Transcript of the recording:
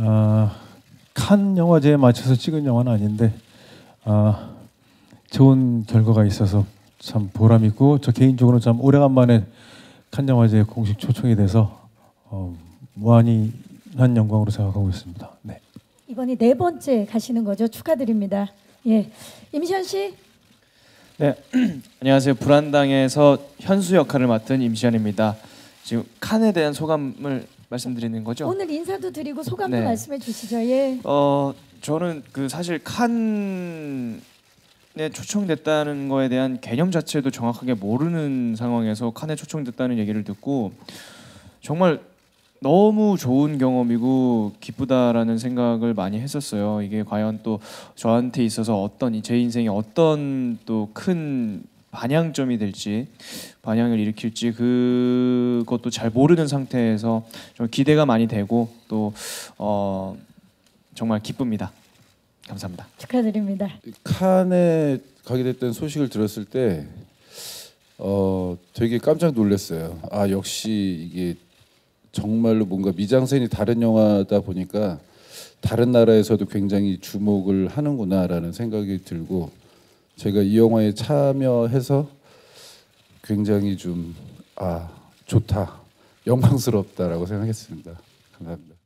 아, 칸 영화제에 맞춰서 찍은 영화는 아닌데 아, 좋은 결과가 있어서 참 보람 있고 저 개인적으로 참 오래간만에 칸 영화제에 공식 초청이 돼서 어, 무한히 한 영광으로 생각하고 있습니다. 네. 이번이 네 번째 가시는 거죠. 축하드립니다. 예, 임시현 씨. 네, 안녕하세요. 불안당에서 현수 역할을 맡은 임시현입니다. 지금 칸에 대한 소감을 말씀드리는 거죠? 오늘 인사도 드리고 소감도 네. 말씀해 주시죠. 예. 어, 저는 그 사실 칸에 초청됐다는 거에 대한 개념 자체도 정확하게 모르는 상황에서 칸에 초청됐다는 얘기를 듣고 정말 너무 좋은 경험이고 기쁘다라는 생각을 많이 했었어요. 이게 과연 또 저한테 있어서 어떤 이제 인생에 어떤 또 큰 반향점이 될지 반향을 일으킬지 그것도 잘 모르는 상태에서 좀 기대가 많이 되고 또 어, 정말 기쁩니다. 감사합니다. 축하드립니다. 칸에 가게 됐다는 소식을 들었을 때 어, 되게 깜짝 놀랐어요. 아 역시 이게 정말로 뭔가 미장센이 다른 영화다 보니까 다른 나라에서도 굉장히 주목을 하는구나라는 생각이 들고 제가 이 영화에 참여해서 굉장히 좀 아 좋다 영광스럽다라고 생각했습니다. 감사합니다.